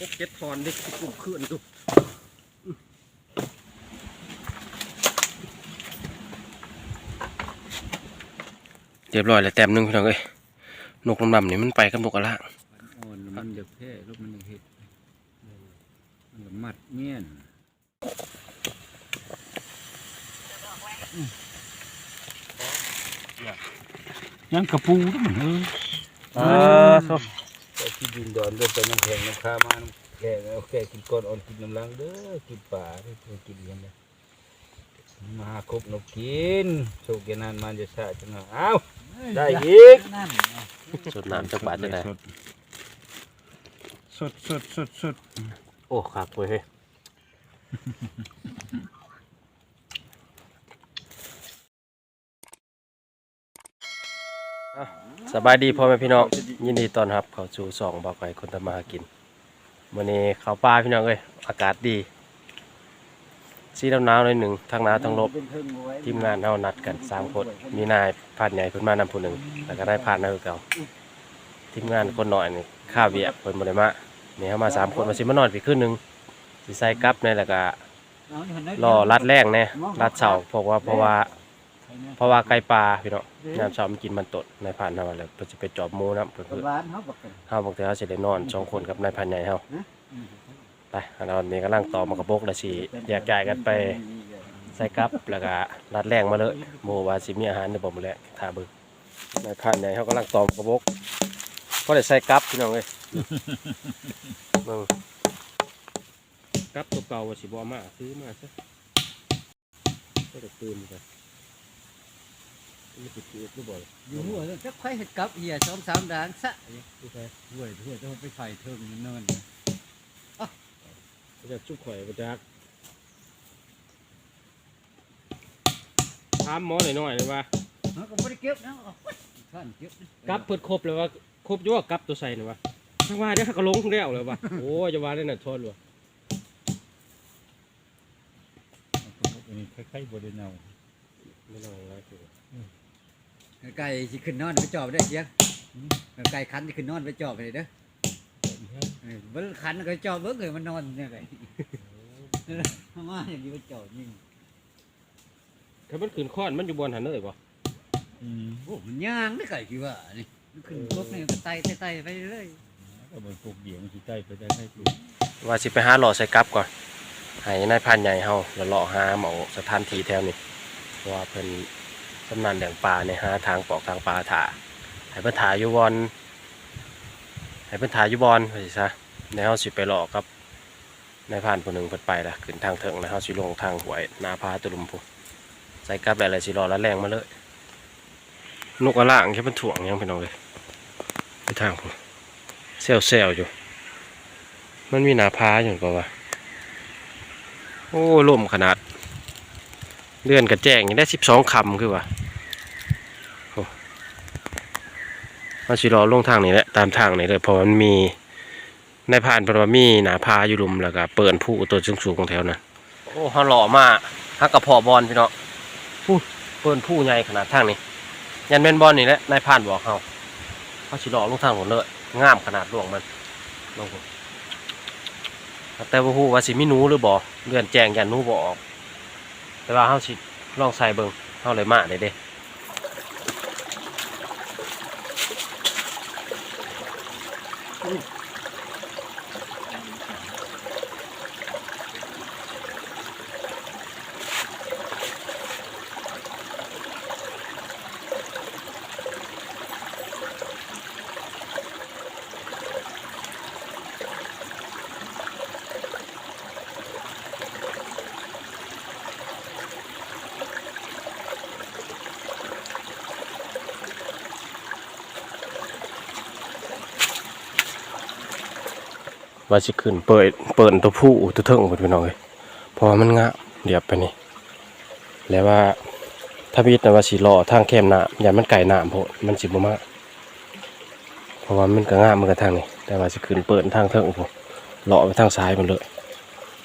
หกเจ็ดทอนดิกลุ่มขึ้นดูเรียบร้อยแล้วแต้มหนึงพี่น้องเอ้ยนกลำๆนี่มันไปกับนกกระลางอ่อนมันจะแพ้ลูกมันจะเห็ดมันก็มัดเมียนยังกระปูด้วยมันเออ อ่าครับแต่ที่ดินดอนเดินไปน้ำแข็งน้ำค้ามาน้ำแข็งโอเคกินก้อนอ่อนกินน้ำลังเด้อกินป่าเด้อกินยังไงมาครบนกกินโชคดีนานมันจะสะจังหวะเอ้าได้อีกสดน้ำจักบาทจะได้สดสดสดสดโอ้คักเว้ยเฮ้ยอะ สบายดีพ่อแม่พี่น้องยินดีต้อนรับ เข้าสู่สองบ่าวไก่คนทำมาหากินวันนี้เขาปลาพี่น้องเอ้ยอากาศดีสีดำนาวหน่อยหนึ่งทั้งหนาทั้งลบทีมงานเอานัดกันสามคนมีนายผ่านใหญ่เพิ่นมานำผู้หนึ่งแล้วก็ได้ผ่านนายเก่าทีมงานคนหน่อยนี่ข้าเวียกเพิ่นบ่ได้มานี่เฮามาสามคนมาสิมานอนพี่คืนหนึ่งสิใส่กลับในแล้วก็รอรัดแรงแน่รัดเสาเพราะว่าเพราะว่า เพราะว่าไก่ปลาพี่น้องยามเช้ามันกินมันตดนายผ่านเฮาแล้วเพิ่นสิไปจอบหมูนํเพิ่นเพิ่นบ้านเขาบอกกันเฮาบอกแต่เฮาสิได้นอนสองคนกับนายผ่านใหญ่เฮาไปอันนั้นนี่กำลังต่อมากระบกแล้วสิแยกย้ายกันไปใส่กับแล้วก็รัดแรงมาเลยโมว่าสิมีอาหารในบ่มอแลงท่าเบิ่งนายผ่านใหญ่เขากำลังตอมกระบอกก็ได้ใส่กับพี่น้องเอ้ยเบิ่งกับตัวเก่าว่าสิบ่เอามาซื้อมาซะก็ได้ตื่นกัน นี่คือเกิดหรือบ่อยู่หัวจะค่อยเห็ดกับเหียสองสามด่านซะดูไปห่วยห่วยต้องไปไฟเทิงเนินจะจุกข่อยบ่จักถามหมอหน่อยๆเลยว่าเขาก็ไม่ได้เก็บนะเอาท่านเก็บกับเพิ่นครบเลยว่าครบอยู่ว่ากับตัวใส่นี่วะถ้าว่าเดี๋ยวเขาก็ลงแล้วเลยว่ะโอ้ยจะว่าได้น่ะทนว่ะอันนี้คล้ายๆบริเนาไม่ต้องอะไรคือ ไก่สิขึ้นนอนไปจอบได้เสียงไก่คันสิขึ้นนอนไปจอบไปเลยเด้อเออเบิ้ลคันก็จอบเบิ้งเลยมันนอนเนี่ยไก่มาอย่างนี้ไปจอบยิงถ้ามันขืนค้อนมันอยู่บนหันเลยบ่อืมโอ้มันย่างนี่ไก่คือว่านี่มันขึ้นรถนี่มันก็ไต่ไต่ไต่ไปเรื่อยก็มันปลูกเดี่ยวมันสิใต้ไปได้ให้ปลูกว่าสิไปหาหล่อใส่กับก่อนให้นายพันใหญ่เฮาแล้วเลาะหาหมองสถานที่แถวนี้เพราะว่าเพิ่น สำนันแหล่งปลาเนี่ยหาทางปอกทางปลาถ่าให้เพิ่นถ่าอยู่บอนให้เพิ่นถ่าอยู่บอนว่าสิซะแล้วเฮาสิไปเลาะกับในายพันผู้หนึ่งเพิ่นไปละขึ้นทางเถิงแล้วเฮาสิลงทางหวยนาพาตุลุมพุใส่กับแล้วๆสิรอและแรงมาเลยนกกระล่างแค่เป็นถ่วงยังพี่น้องเลยไปทางผมเซลเซลอยู่ มันมีหนาพาอยู่ก็ว่าโอ้ล่มขนาด เลื่อนกระแจงยังได้สิบสองคำคือว่าโอ้ มาสิรอลงทางนี้แหละตามทางนี้เลยเพราะมันมีในผ่านเพราะว่ามีหนาพาอยู่ลุมแล้วก็เปิดผู้ตัวสูงสูงๆของแถวนั้นโอ้เขาหล่อมากฮักกระเพาะบอลพี่น้องอู้เปิดผู้ใหญ่ขนาดทางนี้ ยันเป็นบอลนี่แหละนายพานบอกเขาเขาสิหลอลงทางหมดเลยงามขนาดหลวงมันลงผมแต่ว่าฮู้ว่าสิมีหนูหรือบ่เลื่อนแจงยันหนูบ่ออก แต่ว่าเฮาสิลองใส่เบิงเฮาเลยมาได้เด้ ว่าสิขึ้นเปิดเปิดตัวผู้ตัวเทิงเพิ่นพี่น้องเอ้ยเพราะมันงามเรียบไปนี่แล้วว่าถ้าพิจารณาว่าสิรอทางแคมหน้ำอย่ามันไก่หน้ำโพมันสิบมากเพราะว่ามันก็งามมือนกันทางนี้แต่ว่าสิขึ้นเปิดทางเทิงพุ่นเลาะไปทางซ้ายมันเลย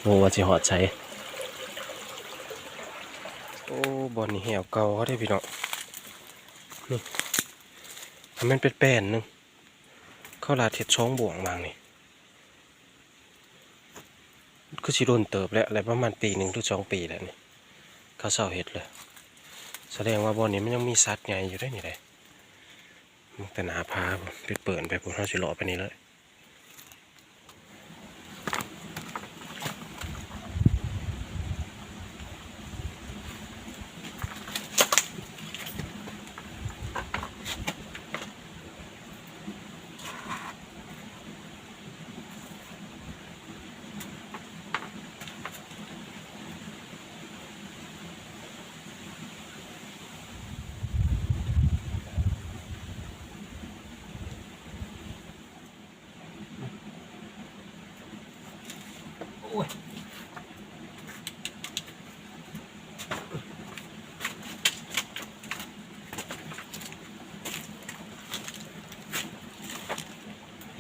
โมว่าสิหอดใช้โอ้บอลนี่แหวเก่าเขาได้พี่น้องนี่มันเป็นแป้นหนึงเข้าลาเท็ดช่องบ่วงบางนี่ คือสิโดนเติบแล้วอะไรประมาณปีหนึ่งถึงสองปีแล้วนี่เขาเศร้าเห็ดเลย แสดงว่าบ่อนี้มันยังมีสัตว์ใหญ่อยู่ได้นี่เลยมันแต่หนาพาผมไปเปิดไปผมเขาสิเลาะไปนี่เลย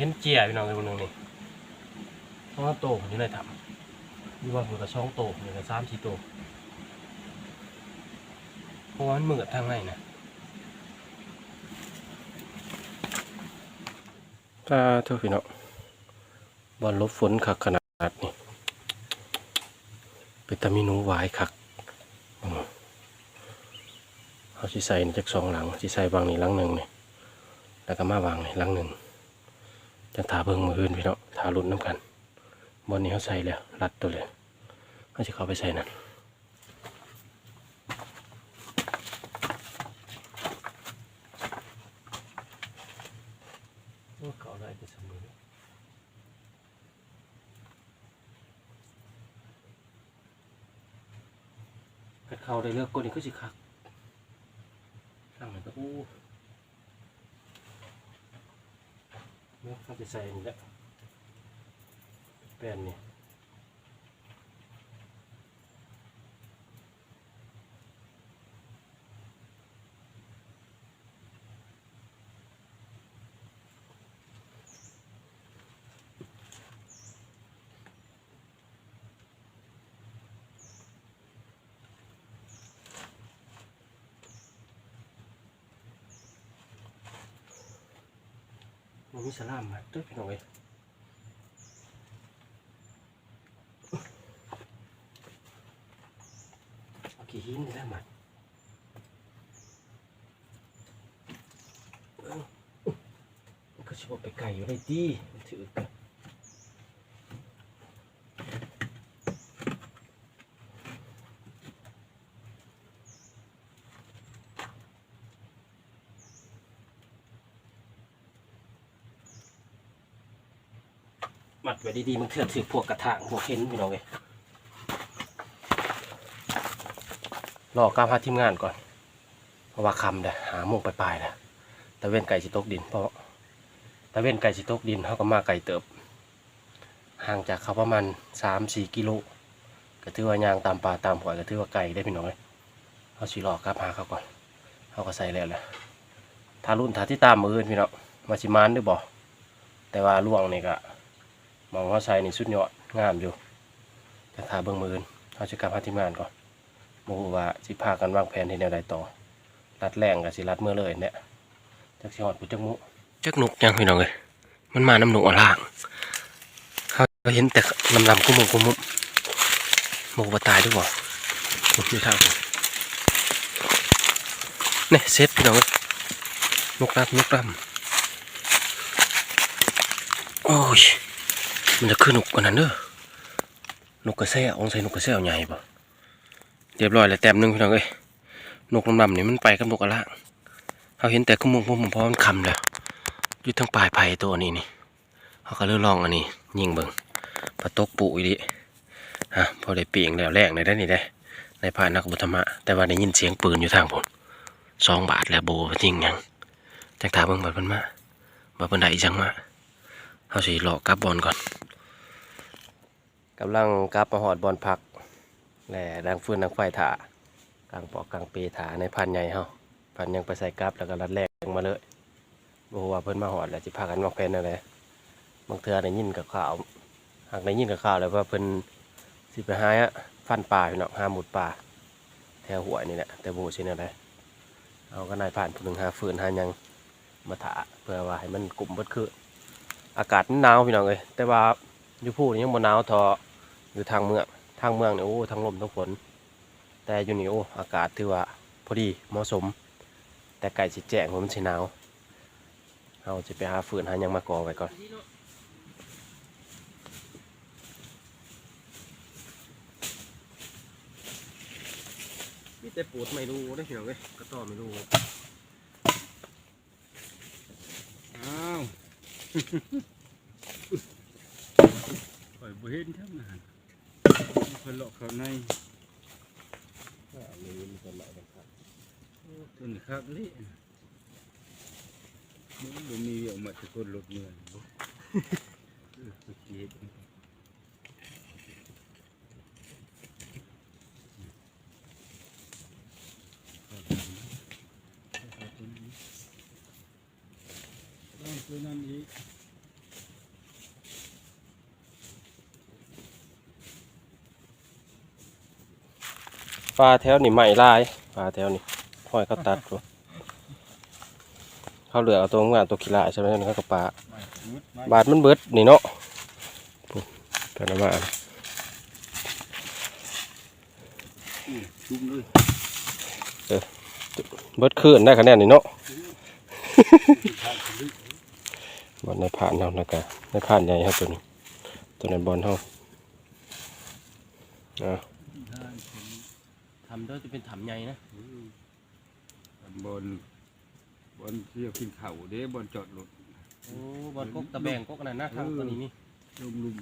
ห็นเจียพี่น้องเลยคนหนึงนี่เพราะว่าโตผมอยู่ในถ้ำอยู่ว่าผมกับช่องโตผมอยู่กับสามสี่โตเพราะว่ามันมืดทางในนะถ้าเท่าพี่น้องบอลลบฝนคักขนาดนี้เป็นตามีหนูหวายคักเอาสิใส่จากสองหลังสิใส่บางนี่หลังหนึ่งนี่แล้วก็มาวางนี่หลังหนึ่ง จังถาเบิ่งมืออื่นพี่เนาะถาลุ้นน้ำกันบอลนี้เขาใส่แล้วรัดตัวเลยเขาจะเข้าไปใส่นั่นเขาได้จะสมือเขาได้เลือกก้นนี่ก็สิคักข้างไหนก็อู้ เนี่ยเขาจะใส่นี่แหละแป้นนี่ มิสลามมาด้วยพี่น้องเอ้ยเอากี่หินนี่แหละมันเบิ่งมันก็ชิบไปไก่อยู่ได้ดีมันถือกันมั ดไว้ดีๆมันเถื่อถือพวกกระถางพวกเข็นพี่น้องเอ้ยรอกล้าพาทีมงานก่อน เพราะว่าคำเด้หาโมงไปลายๆแล้ตะเวนไก่สิตกดิน เพราะตะเวนไก่สิตกดินเขาก็มาไก่เติบ ห่างจากเขาประมาณสามสี่กิโลก็ถือว่ายางตามป่าตามหอยก็ถือว่าไก่ได้พี่น้องเลยเอาสีหลอกกลับหาเขาก่อนเขาก็ใส่แล้วแหละทารุ่นทาที่ตามมืออื่นพี่น้องมาชิมานด้วยบ่แต่ว่าล่วงนี่ก็ มองเขาใส่นี่สุดยอดงามอยู่แต่ทาเบิ่งมือนเขาจะกลับหาทีมงานก่อนโมโหว่าสิพากันวางแผนที่แนวใดต่อรัดแรงกับสิรัดเมื่อเลยเนี่ยจักสิหอดปุจักมุจักนกยังพี่น้องเลยมันมาน้ำหนุอ่อนล่างเขาเห็นแต่ลำลำกุ้มกุ้มหมูปลาตายด้วยบ่ผมอยู่ทางผมนี่ยเซฟพี่น้องเอ้ยนกรับนกรับโอ้ย มันจะขึ้นนกกว่านั้นเด้อนกกระแซวองใส่นกกระแซวใหญ่ปะเรียบร้อยแล้วแต้มหนึงพี่น้องเอ้ยนกลำลำนี่มันไปกับนกกระล่างเขาเห็นแต่กุ้มกุ้มเพราะมันคำแล้วอยู่ทั้งปลายไผ่ตัวนี้นี่เขาก็เลือกลองอันนี้ยิงเบิงปลาตกปุอีดิฮะพอได้ปีงแล้วแรงในได้นี่ได้ในพานักบุธรรมะแต่ว่าได้ยินเสียงปืนอยู่ทางผมสองบาทแล้วโบจริงยังจากถามเบิ่งบัดมันมาบัดมันได้จังมา เขาสิหลอกกับบอลก่อนกำลังกลับมาหอดบอลพักแหล่ดังฟืนดังไฟถ่ากลางปอกกลางเปถาในพันใหญ่เฮาพันยังไปใส่กลับแล้วก็รัดแรกมาเลยบว่าเพิ่นมาหอดแล้วสิพากันวางแผนอะไรบางเทื่อได้ยินกับข่าวหากได้ยินกับข่าวแล้วว่าเพิ่นสิไปหาฟันป่าพี่น้องหาหมุดป่าแถวหัวยนี่แหละแต่บูชินอะไรเอาก็นายผ่านผู้หนึ่งหาฟืนหายังมาถาเพื่อว่าให้มันกลุ่มเบิดคือ อากาศมันหนาวพี่น้องเลยแต่ว่าอยู่พูดยังบ่หนาวทออยู่ทางเมืองทางเมืองเนี่ยโอ้ทั้งลมทั้งฝน แต่อยู่นี่โอ้อากาศถือว่าพอดีเหมาะสม แต่ไก่สิแจ้งว่ามันสิหนาวเราจะไปหาฟืนหาหยังมาก่อไว้ก่อนมีแต่ปวดไม่รู้ได้เหี่ยวเลยกระต่อไม่รู้อ้าว ข่อยบ่เห็นทั้งนั้นเพิ่นเลาะเข้าในถ้าลืมันจะไหลกันครับต้นคักนี่มันบ่มีเวียกมาแตะคนรถเมืองบ่เออไปเก็บต้องตัวนั้นอีก ปลาแถวนี่ใหม่ลายปลาแถวนี่ห้อยเขาตัดอยู่เขาเหลือเอาตัวงานตัวขี้ลายใช่ไหมนั่นก็ปลาบาทมันเบิดนี่เนาะกันมาเลยเบิดคืนได้คะแนนนี่เนาะบอลในผ่านเฮานะกะในผ่านใหญ่ครับตัวนี้ตัวนั้นบอลเฮาอ่า ทำด้วยจะเป็นถำใหญ่นะบอลบอลเที่ยวกินข้าวเด้บอลจอดรถโอ้บอลกกตะแบงกกนั่นนะทางตัวนี้นี่ลุมลุม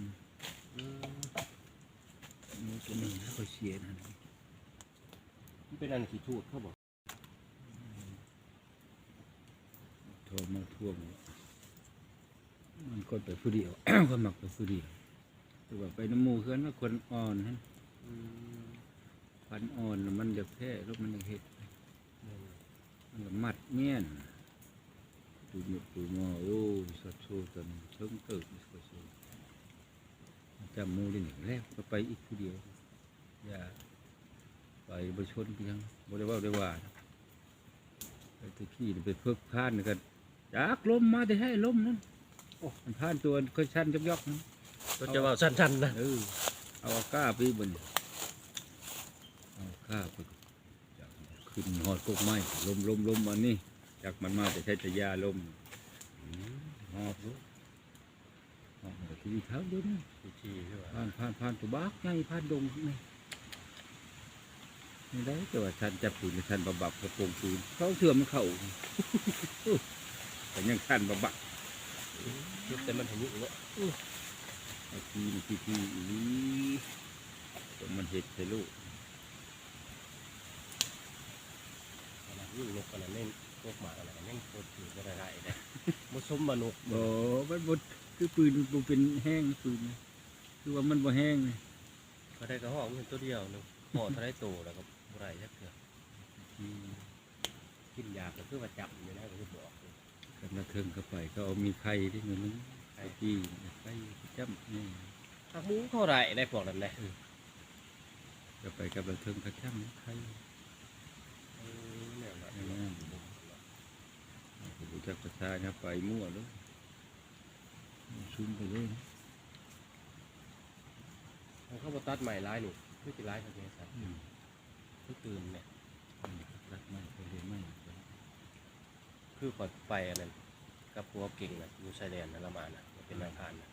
นี่ตัวนี้เขาเสียนั่นมันเป็นอันขี้ทูดเขาบอกโทรมาท่วมมันคนไปผู้เดียวคนมักไปผู้เดียวแต่ว่าไปน้ำหมูเพื่อนว่าคนอ่อนนั่น พันอ่อนน่ะมันจะแพ้รบมันจะเห็ดมันก็มัดเงี้ยนตูหมดตูหมอโอ้สัตว์โซกันเชิงเกิดสัตว์โซจำหมูได้หนึ่งแล้วก็ไปอีกผู้เดียว อย่าไปบชนก็ยังบ่ได้เว่าได้ว่าไปตะขี้ไปเพิกพานกันจากลมมาแต่ให้ลมนั่นโอ้มันพานตัวค่อยชันยกยกๆนั่นตัวจะว่าสั้นๆนะเออเอาก้าไปบน ข้าขึ้นหอดกกไม้ลมลมลมมันนี่จากมันมาแต่ใช้แต่ยาลมหอบลูกหอบแต่ทีเท้าดินทีใช่ไหมผ่านผ่านผ่านตัวบักไงผ่านดงนี่ไม่ได้แต่ว่าฉันจับปืนฉันบะบักกระโปรงปืนเขาเถื่อมเขาแต่ยังฉันบะบักแต่มันเห็นอยู่เนาะไอ้ทีทีทีมันเห็ดใส่ลูก ยิ่งนกกันเล่นนกหมากันนั่นโคตรถือก็ได้ๆนะมสมมนุกโอ้มันบดคือปืนมันเป็นแห้งปืนนะคือว่ามันบ่แห้งนะก็ได้กระห้องเห็นตัวเดียวนึงพอเท่าไรโตแล้วก็บ่ไรจักเถื่ออืมกินยาก็คือว่าจับอยู่นะก็คือบอกเลยกันมาเทิงเข้าไปก็เอามีไข่ที่มันนึงไข่ที่ไข่จ้ำนี่หักหมูเท่าไรได้พวกนั้นเลยจะไปกับระเทิงกระช่ำไข่ รู้จักภาษาเนี่ยไปมั่วเลยซุ่มไปเลยนะเขาบตัดใหม่ร้ายหนูคือจะร้ายเขาเนี่ยสัตว์อืมคือตื่นเนี่ยรักไม่ไปเรียนไม่คือก่อนไปอันนั้นกับผัวเก่งนะอยู่ชายแดนนะละมานะเป็นนางพานนะ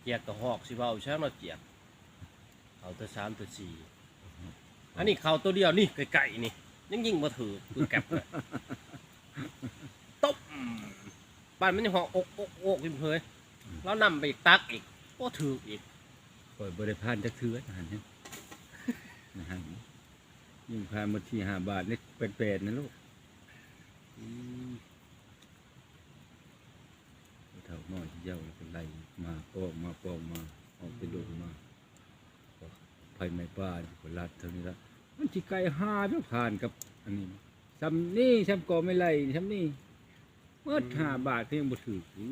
เจียกกับหอกสิเว่าใช่ไหมเจียกเขาตัวสามตัวสี่อันนี้เขาตัวเดียวนี่ไก่ๆนี่ยังยิงมาถือปืนแก็บเลยตบ บ้านมันยังหอกอกอกอกอยู่เลยแล้วนำไปอีกตักอีกก็ถืออีกปล่อยบริพานจะเถื่อนนะฮะเนี่ยนะฮะยิ่งพานมาที่ห้าบาทนี่เป็ดๆนะลูกเท่าน้อยที่เย้าแล้วก็ไล่มาปอกมาปอกมาออกไปลงมาไฟไหม้ป้าคนลัดเท่านี้ละมันที่ไกลห้าเพื่อผ่านกับ อันนี้ซ้ำนี่ซ้ำกอไม่ไล่ซ้ำนี่ เมื่อห้าบาทเพียงบ่ถืออื้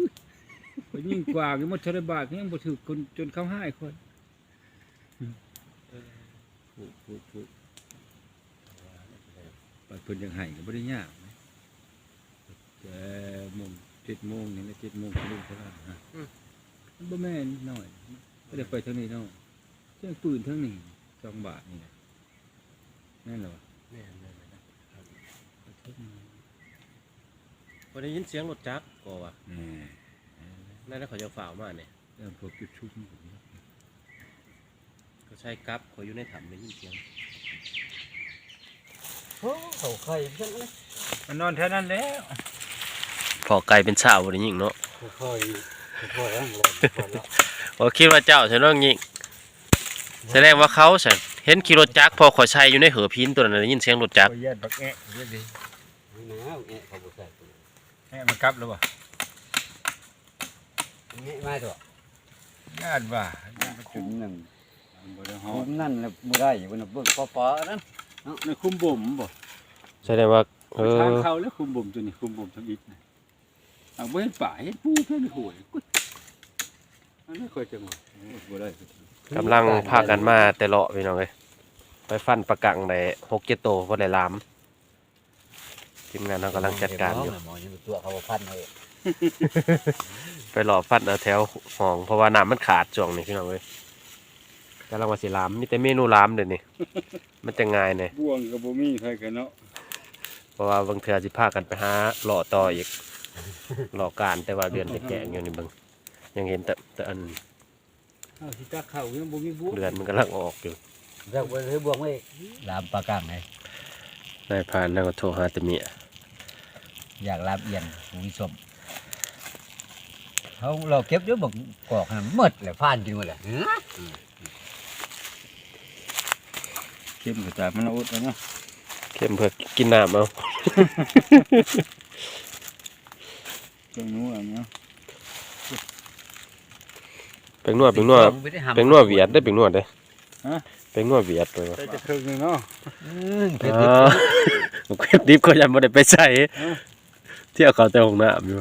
อไปยิ่งกว่าอยู่มดเท่าไรบาทเพียงบ่ถือคนจนเขาให้คนผูกผูกผูกบาดเพิ่นยังให้ก็บ่ได้ยากนะแต่โมงเจ็ดโมงนี่นะเจ็ดโมงก็ลงเท่าดนฮะบ่แม่นหน้อยไม่ได้ไปทางนี้เนาะเสียงปืนทางนี้สองบาทนี่นะนั่นเหรอแม่นแม่นแม่น พอได้ยินเสียงรถจักรก็ว่าแหมนั่นแหละเขาจะฝ่าวมาเนี่ยเริ่มพวกจุดชุบก็ใช้กลับเขาอยู่ในถ้ำได้ยินเสียงโอ้เขาไข่เพิ่นเลยมันนอนแถวนั้นแล้วพอไก่เป็นชาวบ่ได้ยิงเนาะค่อยๆค่อยๆอะค่อยๆละบ่คิดว่าเจ้าใช่น้องยิงแสดงว่าเขาใช่เห็นขี่รถจักรพอขอยใช้อยู่ในเหอพินตัวนั้นได้ยินเสียงรถจักรไปแย่บักแอะเยอะดีหนาวแอะเขาบ่ใส่ตัว แอะมันกลับแล้วบ่แอะมาตัวญาติว่าญาติคุ้มหนึงบ่ได้ฮอคุ้ดมนั่นแหละบ่ได้บ่น่ะเบิ่งฟ้าๆนั่นในคุมบ่มบ่แสดงว่า เอทางอเขาแล้วคุมบ่มตัวนี้คุมบ่มทำอิฐนะเอาบ่เห็นป่าเห็นปูเพิ่นหวยกุ๊ดอันนี้ค่อยจังหวะโอ้บ่ได้กำลังพากันมาแต่เลาะพี่น้องเอ้ยไปฟันประกังได้6 7โตวบ่ได้ลาม ทีมงานเรากำลังจัดการอยู่ หมอยังตัวเขาพันเลยไปหล่อฟันเอาแถวห้องเพราะว่าน้ำมันขาดช่วงนี้พี่น้องเอ้ยกำลังว่าสิลามมีแต่เมนูลามเดี๋ยวนี้ มันจะง่ายเนี่ยบ่วงก็บ่มีไผกันเนาะเพราะว่าบางเทื่อสิพากันไปหาหล่อต่ออีก หล่อการแต่ว่าเดือนแก่ๆอยู่นี่เบิ่งยังเห็นแต่แต่อันเอาสิจักเข้ายังบ่มีบ่วงเดือนมันกำลังออกอยู่ เรียกว่าเรือบวงไว้ลามปลากังไง นายพรานนั่นก็โทรหาแต่เมียอยากลามเอียนหมูสมเขาเราเก็บเดี๋ยวบอกกอกน่ะหมดเลยผ่านกินหมดเลยเอ้อเข้มกระจายมันเอาอดแล้วเนาะเข้มเพื่อกินน้ำเอาจังนู้นเนาะเป็นนวดเป็นนวดไม่ได้หำเป็นนวดเวียดได้เป็นนวดได้ เป็นนวดเวียดไปวะใส่จะครึ่งหนึงเนาะอืมเผ็ดอ๋อเก็บดิบก็ยังไม่ได้ไปใส่เที่ยวเขาแต่ห้องน้ำอยู่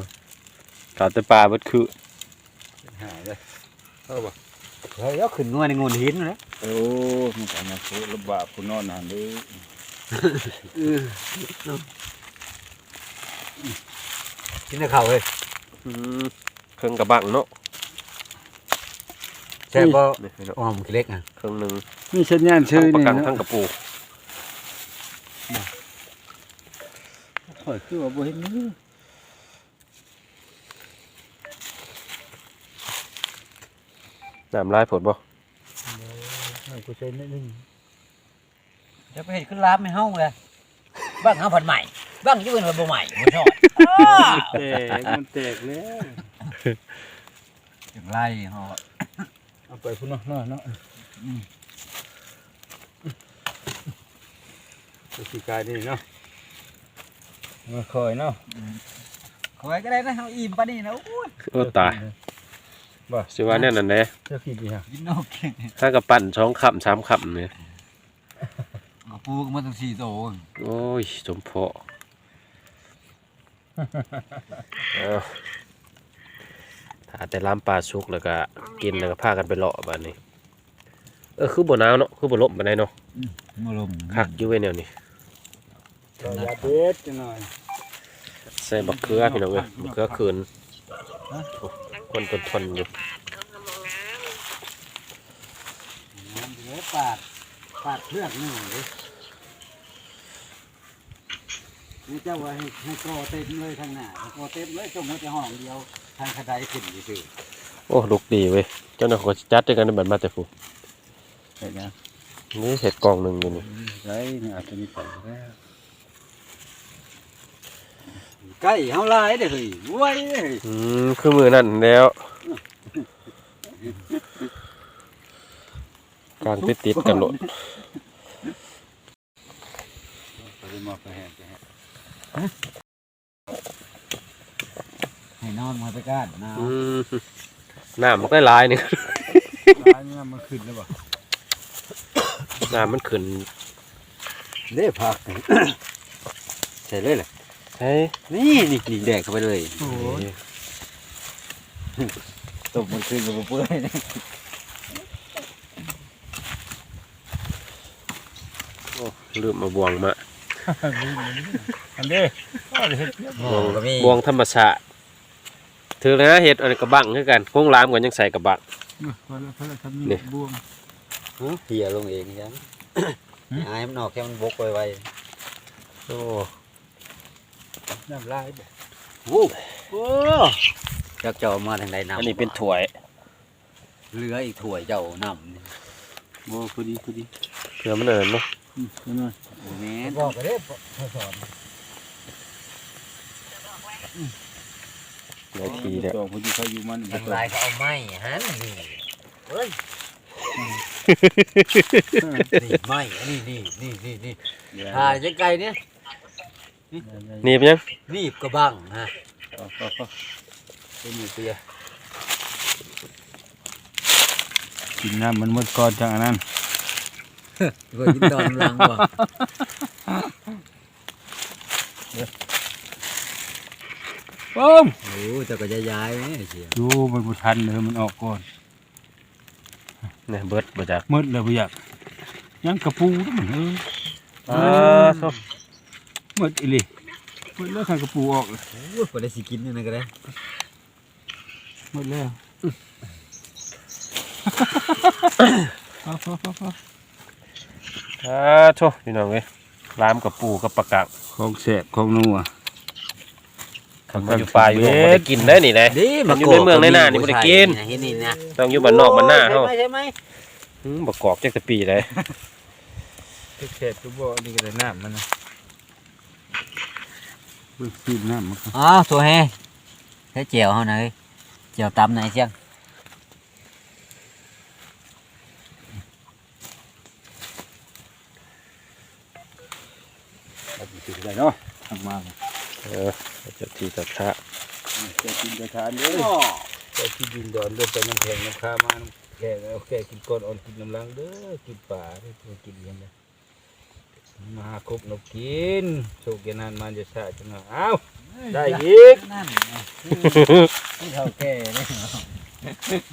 เขาแต่ปลาเบิดคือหายเลยเอาบ่ๆเฮ้ยเอาขึ้นงัวในงูหินเลยโอ้มันก็มาโคระบาดผู้นอนนั่นเด้อกินได้ข้าวเลยอืมเครื่องกระบังเนาะ แซ่บบ่นี่พี่น้องอ้อมเล็กอะเครื่องหนึ่งมีสัญญาณชื่ทั้องประนี่กันทั้เนาะงกระปูข่อยคือว่าบ่เห็นมือน้ำลายผดบ่เอากูใส่นิดนึงเดี๋ยวไปเห็นขึ้นลามในห้องเลยบ้างห้าพันใหม่ บ้างอยืนว่าบ่ใหม่บ่ชอบแตกมันแตกแล้วอย่างไรฮะ เอาไปพุ่นเนาะเนาะเนาะไปสิกายนี่เนาะมาคอยเนาะคอยก็ได้นะเอาอิ่มปานนี้นะโอ้ยโอ้ตายบ่สิว่าแน่นอนแน่เจ้าขี้ดีฮะกินนกเก่งถ้ากระปั่นสองคำสามคำเนี่ยเอาปูก็มาตั้งสี่โตโอ้ยสมพอเอา ถ้าแต่ล้ำปลาสุกแล้วก็กินแล้วก็พากันไปเลาะบ้านนี้ เออคือบ่หนาวเนาะคือบ่ลมปานใดเนาะมาลมคักอยู่ไว้แนวนี้เราอย่าเด็ดจังหน่อยใส่บักเขือพี่น้องเอ้ยบักเขือคืนโอ้คนทนทนอยู่น้ำเหลือปาดปาดเลือกหนึ่งเลยนี่เจ้าว่าให้ให้กอเต็มเลยทางหน้ากอเต็มเลยจงไว้แต่ห้องเดียว ทางกระไดขึ้นซื่อโอ้ลูกดีเว้ยเจ้าหน้าที่จัดด้วยกันในบัดมาแต่ฟูเห็นนะนี่เห็ดกล่องหนึ่งอยู่นี่ใช่เนี่ยอาจจะมีไปแล้วๆใกล้เฮาหลายเด้อเฮ้ยไว้เด้อเฮ้ยอืมคือมือนั่นแล้วกลางติดติดๆกันโหลดไปมาไปแห่ไปแห่ ให้นอนมาไปก้านนะอืมน้ำมันก็หลายนี่ ร้านนี้มันขึ้นแล้วบ่น้ำมันขึ้นเด้ผัก ใส่เลยแหละใช่นี่นี่นี่แดกเข้าไปเลยโอ้ยตบมันขึ้นกับเปื่อยนะลืมมาบวงมาอันเด้ก็เลยเฮ็ดเรียบบวงก็มี บวงธรรมชาติ ถือเลยนะเห็ดอะไรกระบังคือกันโค้งล้ามกันยังใส่กระบัง พอแล้วพอแล้วทำนี่นี่บวมเหี่ยลงเองจังอายมันออกแค่มันบกไวโอ้น้ำลายบ่ๆวู้โอ้จักเจ้ามาทางใดน้ำอันนี้เป็นถ้วยเหลืออีกถ้วยเจ้าน้ำนี่บ่พอดีพอดีเพื่อมันเอินเนาะอืมเอาหน่อยโอ้แม่นบอกก็ได้พอสอน ในทีเนี่ยต่อพอดีเขาอยู่มันทางลายก็เอาไม้หันนี่เฮ้ยนี่ไม้อันนี้นี่นี่นี่นี่ถ่ายจังไกลเนี่ยหนี่เป็นยังรีบกระบังฮะพอพอพอเป็นอยู่เตียกินน้ำมันหมดก่อนจังอันนั้นเพื่อกินตอนหลังบ่ ปุ้มโอ้เจ้าก็จะย้ายไหมเชียวดูมันบ่ทันเลยมันออกก่อนเนี่ยเบิดบ่จักหมดแล้วบ่อยากยังกระปูด้วยมันเอออ่าโซ่หมดอีหลีหมดแล้วทางกระปูออกเลยโอ้ยพอได้สิกินนี่นะก็ได้หมดแล้วพอพอพอพออ่าโชพี่น้องเอ้ยลามกับปูกับปลากระของแสบของนัว คำว่าอยู่ป่าอยู่โลกบ่ได้กินได้นี่แหละดีมันอยู่ในเมืองในหน้านี่บ่ได้กินเห็นนี่นะต้องอยู่บ้านนอกบ้านหน้าเฮาใช่ไหมใช่ไหมอืมบ่กอกจักแต่ปีเลยแสบตัวบ่อันนี้ก็ได้น้ำมันนะเบิ่งซีดน้ำมันครับอ้าวตัวแฮ่ใช้เจียวเฮาหน่อยเจียวตำหน่อยเชียงเอาไปกินได้เนาะทำมาเลย เออเจะทีตะทะแกกินกระทานเลยแกกินดินดอนเดินไปน้ำแข็งน้ำค้ามาน้ำแข็งเอาแกกินก้อนอ่อนกินน้ำลังเด้อกินป่าเด้อกินยังไงมาหาครบนกกินโชคแกนานมันจะชาจังหวะอ้าวได้อีกนั่นนี่เท่าแก่นี่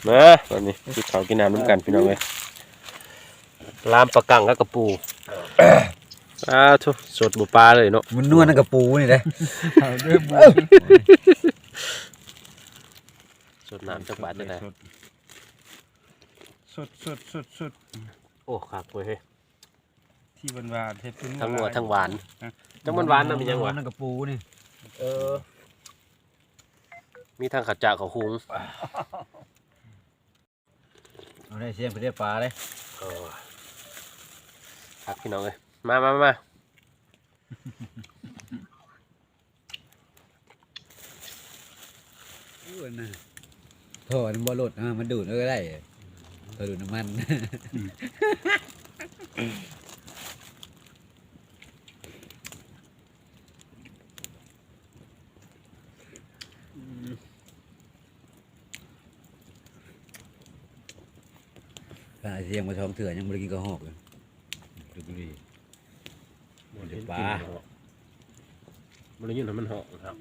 มาตอนนี้กินข้าวกินน้ำน้ำกันพี่น้องเอ้ยลามปลากังกับกระปู อ้าทุสดบ่ปลาเลยเนาะมันนวลนั่นกับปูนี่เลยเอาเด้อบุญสดน้ำจักบาทจังได๋สดสดสดสดโอ้คักเว้ยเฮ้ยที่หวานๆเฮ็ดเป็นทั้งนัวทั้งหวานจังมันหวานนำเป็นยังวะนั่นกับปูนี่เออ มีทั้งขาวจากขาวหุงเอาได้เชียงไปได้ปลาเลยเออครับพี่น้องเอ้ย มามามาโถ่มันบ่หลุดอะมันดูดก็ได้ตัวดูดน้ำมันขณะเสียงมาท้องเถื่อนยังไม่ได้กินกระหอกเลยดูบุหรี่ เดี๋ยวปลาบริยินให้มันเหาะครับ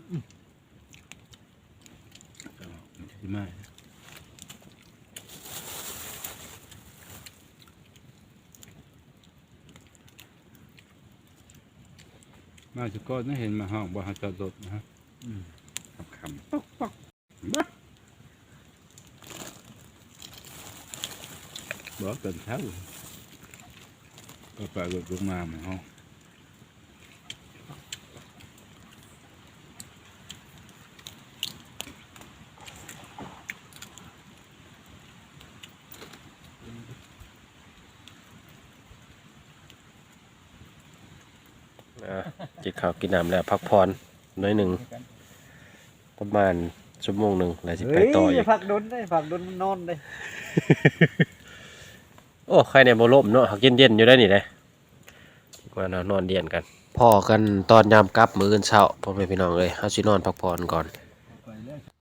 สิมามาสุกอนนะเห็นมาห้องบ่หาจอดรถนะฮะอืมคำคำป๊อกป๊อกบ้าบอกตอนเช้าก็ปลารถลงมาหมาห้อง อะกิน ข้าวกินน้ำแล้วพักผ่อนหน้อยหนึ่งประมาณชั่วโมงหนึ่งแล้วสิไปต่ออีกผักดนได้ผักดนมันนอนได้ โอ้ใครเนี่ยโบล่มเนาะหักเย็นๆอยู่ได้นี่เลยมานอนเดียนกัน พอกันตอนยามกลับมื้ออื่นเช้าพ่อแม่พี่น้องเลยเฮาสินอนพักผ่อนก่อน